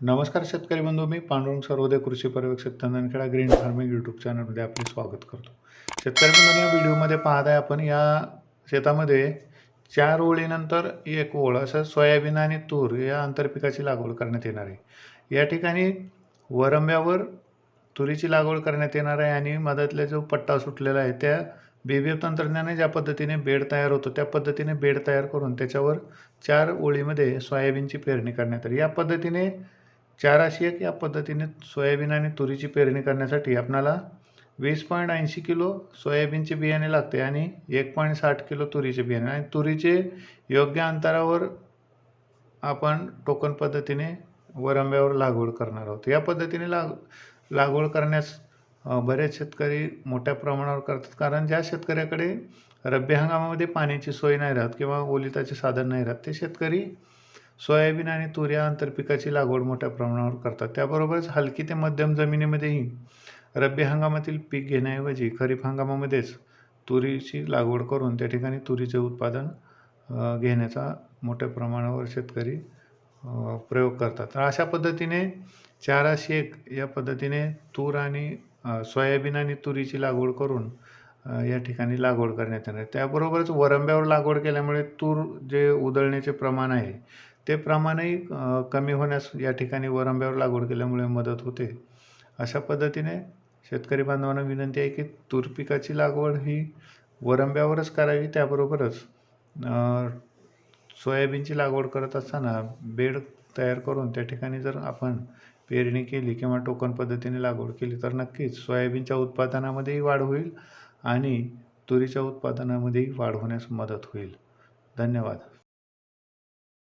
नमस्कार शेतकरी बंधू मी पांडुरंग सर्वोदय कृषी पर्यवेक्षक तंदनखेडा ग्रीन फार्मिंग यूट्यूब चॅनलमध्ये आपले स्वागत करतो. शेतकरी बंधूंनी या व्हिडिओमध्ये पाहत आहे आपण या शेतामध्ये चार ओळीनंतर एक ओळ असं सोयाबीन आणि तूर या आंतरपिकाची लागवड करण्यात येणार आहे. या ठिकाणी वरंब्यावर तुरीची लागवड करण्यात येणार आहे आणि मधातला जो पट्टा सुटलेला आहे त्या बीबीएफ तंत्रज्ञाने ज्या पद्धतीने बेड तयार होतो त्या पद्धतीने बेड तयार करून त्याच्यावर चार ओळीमध्ये सोयाबीनची पेरणी करण्यात आली. या पद्धतीने चाराशे एक या पद्धतीने सोयाबीन आणि तुरीची पेरणी करण्यासाठी आपणाला वीस पॉईंट ऐंशी किलो सोयाबीनचे बियाणे लागते आणि एक पॉईंट साठ किलो तुरीचे बियाणे. आणि तुरीचे योग्य अंतरावर आपण टोकन पद्धतीने वरंब्यावर लागवड करणार आहोत. या पद्धतीने लाग लागवड करण्यास बरेच शेतकरी मोठ्या प्रमाणावर करतात. कारण ज्या शेतकऱ्याकडे रब्बी हंगामामध्ये पाण्याची सोय नाही राहत किंवा ओलिताचे साधन नाही राहत ते शेतकरी सोयाबीन आणि तूर या आंतरपिकाची लागवड मोठ्या प्रमाणावर करतात. त्याबरोबरच हलकी ते मध्यम जमिनीमध्येही रब्बी हंगामातील पीक घेण्याऐवजी खरीप हंगामामध्येच तुरीची लागवड करून त्या ठिकाणी तुरीचे उत्पादन घेण्याचा मोठ्या प्रमाणावर शेतकरी प्रयोग करतात. तर अशा पद्धतीने चाराशे एक या पद्धतीने तूर आणि सोयाबीन आणि तुरीची लागवड करून या ठिकाणी लागवड करण्यात येणार. आहे त्याबरोबरच वरंब्यावर लागवड केल्यामुळे तूर जे उधळण्याचे प्रमाण आहे ते प्रमाणही कमी होण्यास या ठिकाणी वरंब्यावर लागवड केल्यामुळे मदत होते. अशा पद्धतीने शेतकरी बांधवांना विनंती आहे की तूर पिकाची लागवड ही वरंब्यावरच करावी त्याबरोबरच सोयाबीनची लागवड करत असताना बेड तयार करून त्या ठिकाणी जर आपण पेरणी केली किंवा टोकन पद्धतीने लागवड केली तर नक्कीच सोयाबीनच्या उत्पादनामध्येही वाढ होईल आणि तुरीच्या उत्पादनामध्येही वाढ होण्यास मदत होईल. धन्यवाद.